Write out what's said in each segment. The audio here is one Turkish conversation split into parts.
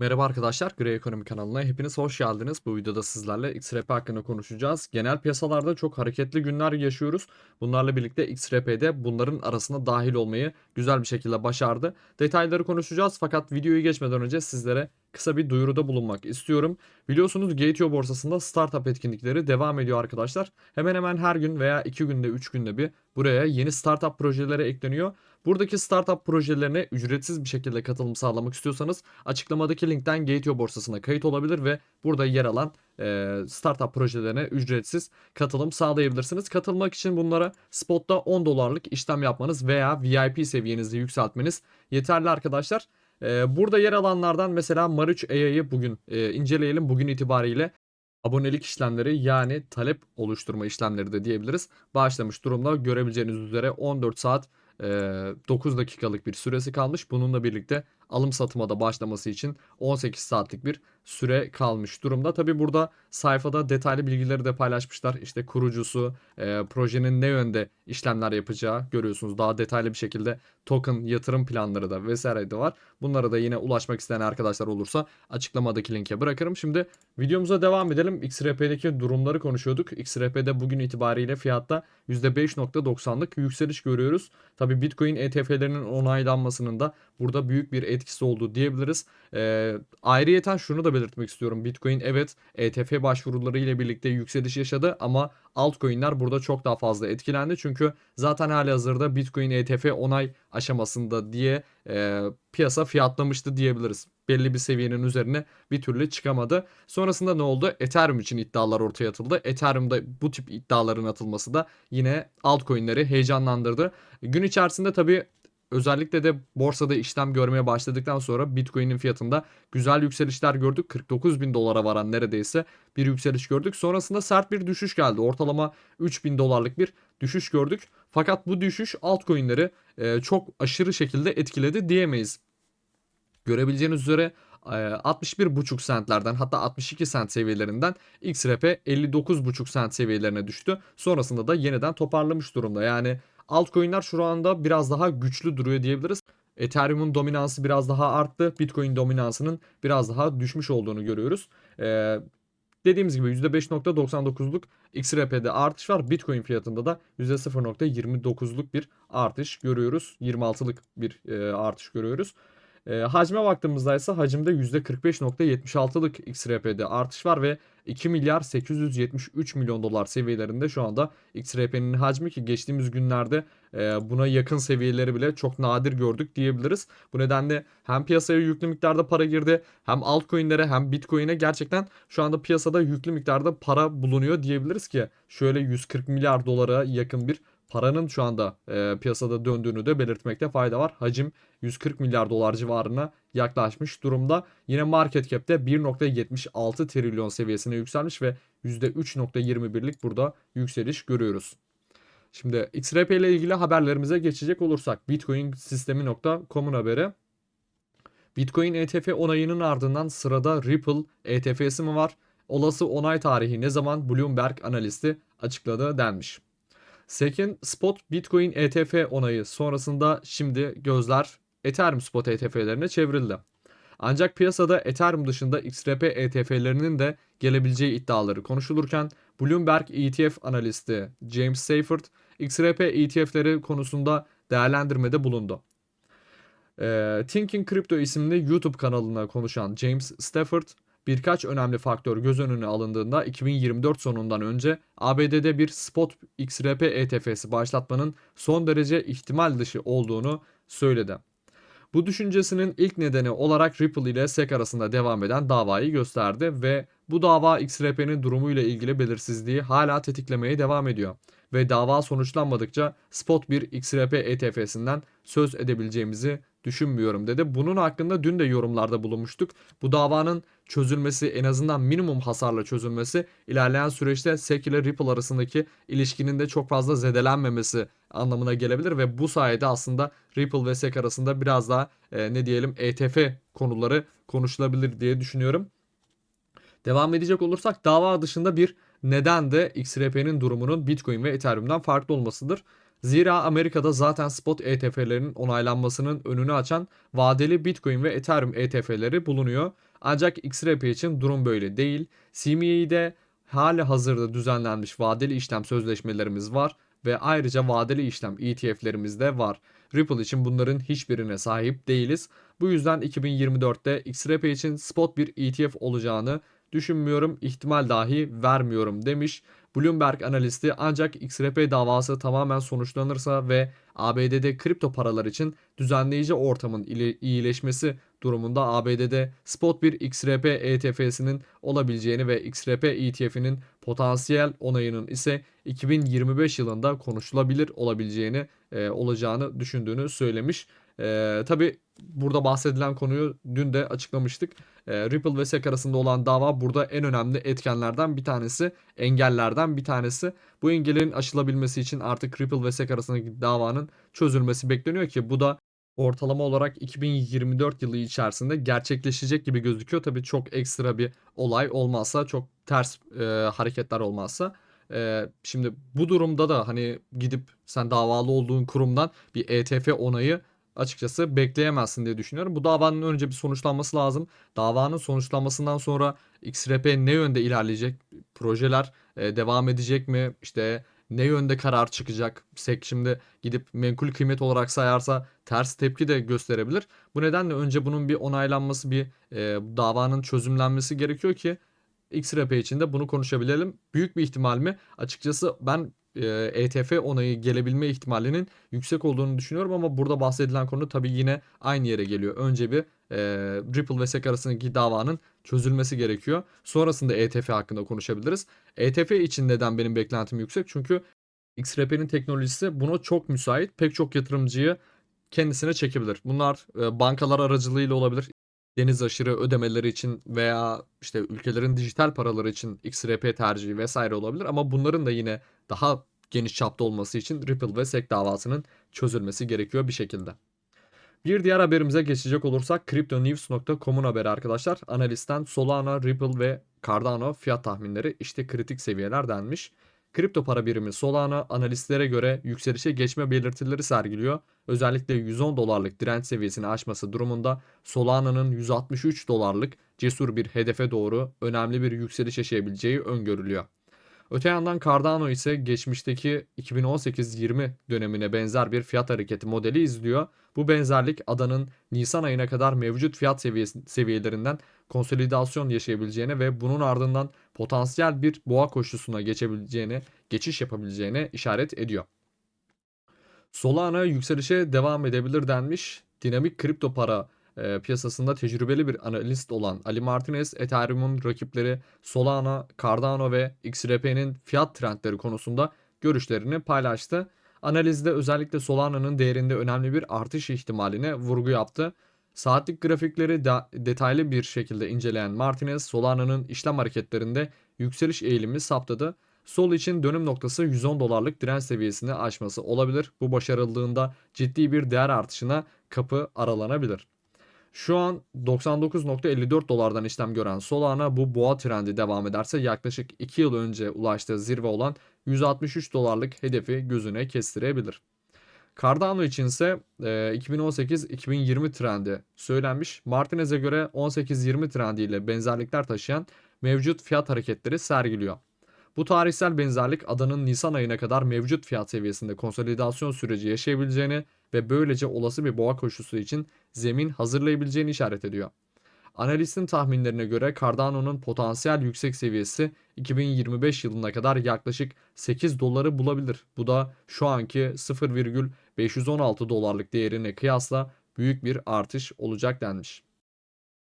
Merhaba arkadaşlar, Grey Ekonomi kanalına hepiniz hoş geldiniz. Bu videoda sizlerle XRP hakkında konuşacağız. Genel piyasalarda çok hareketli günler yaşıyoruz. Bunlarla birlikte XRP'de bunların arasına dahil olmayı güzel bir şekilde başardı. Detayları konuşacağız fakat videoyu geçmeden önce sizlere kısa bir duyuruda bulunmak istiyorum. Biliyorsunuz Gateo borsasında startup etkinlikleri devam ediyor arkadaşlar. Hemen hemen her gün veya 2 günde 3 günde bir buraya yeni startup projeleri ekleniyor. Buradaki startup projelerine ücretsiz bir şekilde katılım sağlamak istiyorsanız açıklamadaki linkten Gateo borsasına kayıt olabilir ve burada yer alan e, startup projelerine ücretsiz katılım sağlayabilirsiniz. Katılmak için bunlara spotta 10 dolarlık işlem yapmanız veya VIP seviyenizi yükseltmeniz yeterli arkadaşlar. E, burada yer alanlardan mesela Mar3 AI'yı bugün e, inceleyelim. Bugün itibariyle abonelik işlemleri yani talep oluşturma işlemleri de diyebiliriz. Başlamış durumda görebileceğiniz üzere 14 saat e, 9 dakikalık bir süresi kalmış. Bununla birlikte alım satıma da başlaması için 18 saatlik bir süre kalmış durumda. Tabi burada sayfada detaylı bilgileri de paylaşmışlar. İşte kurucusu, e, projenin ne yönde işlemler yapacağı görüyorsunuz. Daha detaylı bir şekilde token yatırım planları da vesaire de var. Bunlara da yine ulaşmak isteyen arkadaşlar olursa açıklamadaki linke bırakırım. Şimdi videomuza devam edelim. XRP'deki durumları konuşuyorduk. XRP'de bugün itibariyle fiyatta %5.90'lık yükseliş görüyoruz. Tabi Bitcoin ETF'lerinin onaylanmasının da burada büyük bir etkisi oldu diyebiliriz. Ee, ayrıyeten şunu da belirtmek istiyorum. Bitcoin evet ETF başvuruları ile birlikte yükseliş yaşadı ama altcoin'ler burada çok daha fazla etkilendi. Çünkü zaten hali hazırda Bitcoin ETF onay aşamasında diye e, piyasa fiyatlamıştı diyebiliriz. Belli bir seviyenin üzerine bir türlü çıkamadı. Sonrasında ne oldu? Ethereum için iddialar ortaya atıldı. Ethereum'da bu tip iddiaların atılması da yine altcoin'leri heyecanlandırdı. Gün içerisinde tabii özellikle de borsada işlem görmeye başladıktan sonra Bitcoin'in fiyatında güzel yükselişler gördük. 49 bin dolara varan neredeyse bir yükseliş gördük. Sonrasında sert bir düşüş geldi. Ortalama 3 bin dolarlık bir düşüş gördük. Fakat bu düşüş altcoin'leri e, çok aşırı şekilde etkiledi diyemeyiz. Görebileceğiniz üzere 61,5 centlerden hatta 62 cent seviyelerinden XRP 59,5 cent seviyelerine düştü. Sonrasında da yeniden toparlamış durumda. Yani altcoin'ler şu anda biraz daha güçlü duruyor diyebiliriz. Ethereum'un dominansı biraz daha arttı. Bitcoin dominansının biraz daha düşmüş olduğunu görüyoruz. Ee, dediğimiz gibi %5.99'luk XRP'de artış var. Bitcoin fiyatında da %0.29'luk bir artış görüyoruz. 26'lık bir e, artış görüyoruz. E, hacme baktığımızda ise hacimde %45.76'lık XRP'de artış var ve 2 milyar 873 milyon dolar seviyelerinde şu anda XRP'nin hacmi ki geçtiğimiz günlerde e, buna yakın seviyeleri bile çok nadir gördük diyebiliriz. Bu nedenle hem piyasaya yüklü miktarda para girdi hem altcoin'lere hem bitcoin'e gerçekten şu anda piyasada yüklü miktarda para bulunuyor diyebiliriz ki şöyle 140 milyar dolara yakın bir paranın şu anda e, piyasada döndüğünü de belirtmekte fayda var. Hacim 140 milyar dolar civarına yaklaşmış durumda. Yine market cap'te 1.76 trilyon seviyesine yükselmiş ve %3.21'lik burada yükseliş görüyoruz. Şimdi XRP ile ilgili haberlerimize geçecek olursak Bitcoin sistemi.com'un haberi. Bitcoin ETF onayının ardından sırada Ripple ETF'si mi var? Olası onay tarihi ne zaman Bloomberg analisti açıkladı denmiş. Sekin Spot Bitcoin ETF onayı sonrasında şimdi gözler Ethereum Spot ETF'lerine çevrildi. Ancak piyasada Ethereum dışında XRP ETF'lerinin de gelebileceği iddiaları konuşulurken Bloomberg ETF analisti James Seyfert XRP ETF'leri konusunda değerlendirmede bulundu. E, Thinking Crypto isimli YouTube kanalına konuşan James Stafford birkaç önemli faktör göz önüne alındığında 2024 sonundan önce ABD'de bir spot XRP ETF'si başlatmanın son derece ihtimal dışı olduğunu söyledi. Bu düşüncesinin ilk nedeni olarak Ripple ile SEC arasında devam eden davayı gösterdi ve bu dava XRP'nin durumuyla ilgili belirsizliği hala tetiklemeye devam ediyor ve dava sonuçlanmadıkça spot bir XRP ETF'sinden söz edebileceğimizi düşünmüyorum dedi. Bunun hakkında dün de yorumlarda bulunmuştuk. Bu davanın çözülmesi en azından minimum hasarla çözülmesi ilerleyen süreçte SEC ile Ripple arasındaki ilişkinin de çok fazla zedelenmemesi anlamına gelebilir ve bu sayede aslında Ripple ve SEC arasında biraz daha e, ne diyelim ETF konuları konuşulabilir diye düşünüyorum. Devam edecek olursak dava dışında bir neden de XRP'nin durumunun Bitcoin ve Ethereum'dan farklı olmasıdır. Zira Amerika'da zaten spot ETF'lerinin onaylanmasının önünü açan vadeli Bitcoin ve Ethereum ETF'leri bulunuyor. Ancak XRP için durum böyle değil. CME'de hali hazırda düzenlenmiş vadeli işlem sözleşmelerimiz var ve ayrıca vadeli işlem ETF'lerimiz de var. Ripple için bunların hiçbirine sahip değiliz. Bu yüzden 2024'te XRP için spot bir ETF olacağını düşünmüyorum, ihtimal dahi vermiyorum demiş. Bloomberg analisti ancak XRP davası tamamen sonuçlanırsa ve ABD'de kripto paralar için düzenleyici ortamın ile- iyileşmesi durumunda ABD'de spot bir XRP ETF'sinin olabileceğini ve XRP ETF'inin potansiyel onayının ise 2025 yılında konuşulabilir olabileceğini e, olacağını düşündüğünü söylemiş. E, Tabi burada bahsedilen konuyu dün de açıklamıştık. E, Ripple ve SEC arasında olan dava burada en önemli etkenlerden bir tanesi, engellerden bir tanesi. Bu engellerin aşılabilmesi için artık Ripple ve SEC arasındaki davanın çözülmesi bekleniyor ki bu da ortalama olarak 2024 yılı içerisinde gerçekleşecek gibi gözüküyor. Tabii çok ekstra bir olay olmazsa, çok ters e, hareketler olmazsa. E, şimdi bu durumda da hani gidip sen davalı olduğun kurumdan bir ETF onayı açıkçası bekleyemezsin diye düşünüyorum. Bu davanın önce bir sonuçlanması lazım. Davanın sonuçlanmasından sonra XRP ne yönde ilerleyecek? Projeler e, devam edecek mi? İşte ne yönde karar çıkacak? SEC şimdi gidip menkul kıymet olarak sayarsa ters tepki de gösterebilir. Bu nedenle önce bunun bir onaylanması, bir e, davanın çözümlenmesi gerekiyor ki XRP için de bunu konuşabilelim. Büyük bir ihtimal mi? Açıkçası ben ETF onayı gelebilme ihtimalinin yüksek olduğunu düşünüyorum ama burada bahsedilen konu tabii yine aynı yere geliyor. Önce bir e, Ripple ve SEC arasındaki davanın çözülmesi gerekiyor. Sonrasında ETF hakkında konuşabiliriz. ETF için neden benim beklentim yüksek? Çünkü XRP'nin teknolojisi buna çok müsait. Pek çok yatırımcıyı kendisine çekebilir. Bunlar e, bankalar aracılığıyla olabilir. Deniz aşırı ödemeleri için veya işte ülkelerin dijital paraları için XRP tercihi vesaire olabilir ama bunların da yine daha geniş çapta olması için Ripple ve SEC davasının çözülmesi gerekiyor bir şekilde. Bir diğer haberimize geçecek olursak CryptoNews.com'un haberi arkadaşlar. Analistten Solana, Ripple ve Cardano fiyat tahminleri işte kritik seviyeler denmiş. Kripto para birimi Solana analistlere göre yükselişe geçme belirtileri sergiliyor. Özellikle 110 dolarlık direnç seviyesini aşması durumunda Solana'nın 163 dolarlık cesur bir hedefe doğru önemli bir yükseliş yaşayabileceği öngörülüyor. Öte yandan Cardano ise geçmişteki 2018-20 dönemine benzer bir fiyat hareketi modeli izliyor. Bu benzerlik adanın Nisan ayına kadar mevcut fiyat seviyelerinden konsolidasyon yaşayabileceğine ve bunun ardından potansiyel bir boğa koşusuna geçebileceğine, geçiş yapabileceğine işaret ediyor. Solana yükselişe devam edebilir denmiş. Dinamik kripto para e, piyasasında tecrübeli bir analist olan Ali Martinez, Ethereum'un rakipleri Solana, Cardano ve XRP'nin fiyat trendleri konusunda görüşlerini paylaştı. Analizde özellikle Solana'nın değerinde önemli bir artış ihtimaline vurgu yaptı. Saatlik grafikleri de detaylı bir şekilde inceleyen Martinez, Solana'nın işlem hareketlerinde yükseliş eğilimi saptadı. Sol için dönüm noktası 110 dolarlık direnç seviyesini aşması olabilir. Bu başarıldığında ciddi bir değer artışına kapı aralanabilir. Şu an 99.54 dolardan işlem gören Solana bu boğa trendi devam ederse yaklaşık 2 yıl önce ulaştığı zirve olan 163 dolarlık hedefi gözüne kestirebilir. Cardano için ise e, 2018-2020 trendi söylenmiş. Martinez'e göre 18-20 trendiyle benzerlikler taşıyan mevcut fiyat hareketleri sergiliyor. Bu tarihsel benzerlik adanın Nisan ayına kadar mevcut fiyat seviyesinde konsolidasyon süreci yaşayabileceğini ve böylece olası bir boğa koşusu için zemin hazırlayabileceğini işaret ediyor. Analistin tahminlerine göre Cardano'nun potansiyel yüksek seviyesi 2025 yılına kadar yaklaşık 8 doları bulabilir. Bu da şu anki 0,516 dolarlık değerine kıyasla büyük bir artış olacak denmiş.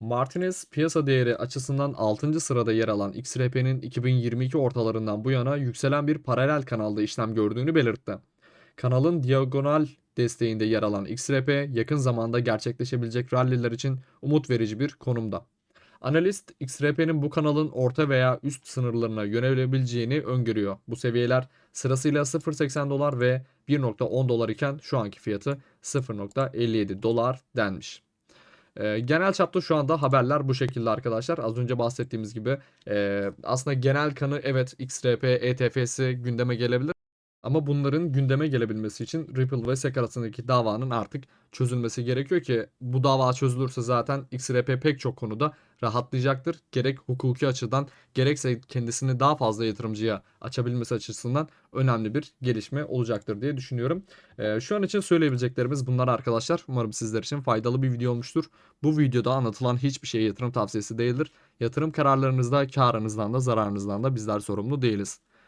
Martinez piyasa değeri açısından 6. sırada yer alan XRP'nin 2022 ortalarından bu yana yükselen bir paralel kanalda işlem gördüğünü belirtti. Kanalın diagonal desteğinde yer alan XRP yakın zamanda gerçekleşebilecek ralliler için umut verici bir konumda. Analist XRP'nin bu kanalın orta veya üst sınırlarına yönelebileceğini öngörüyor. Bu seviyeler sırasıyla 0.80 dolar ve 1.10 dolar iken şu anki fiyatı 0.57 dolar denmiş. Ee, genel çapta şu anda haberler bu şekilde arkadaşlar. Az önce bahsettiğimiz gibi e, aslında genel kanı evet XRP, ETF'si gündeme gelebilir. Ama bunların gündeme gelebilmesi için Ripple ve SEC arasındaki davanın artık çözülmesi gerekiyor ki bu dava çözülürse zaten XRP pek çok konuda rahatlayacaktır. Gerek hukuki açıdan gerekse kendisini daha fazla yatırımcıya açabilmesi açısından önemli bir gelişme olacaktır diye düşünüyorum. Ee, şu an için söyleyebileceklerimiz bunlar arkadaşlar. Umarım sizler için faydalı bir video olmuştur. Bu videoda anlatılan hiçbir şey yatırım tavsiyesi değildir. Yatırım kararlarınızda karınızdan da zararınızdan da bizler sorumlu değiliz.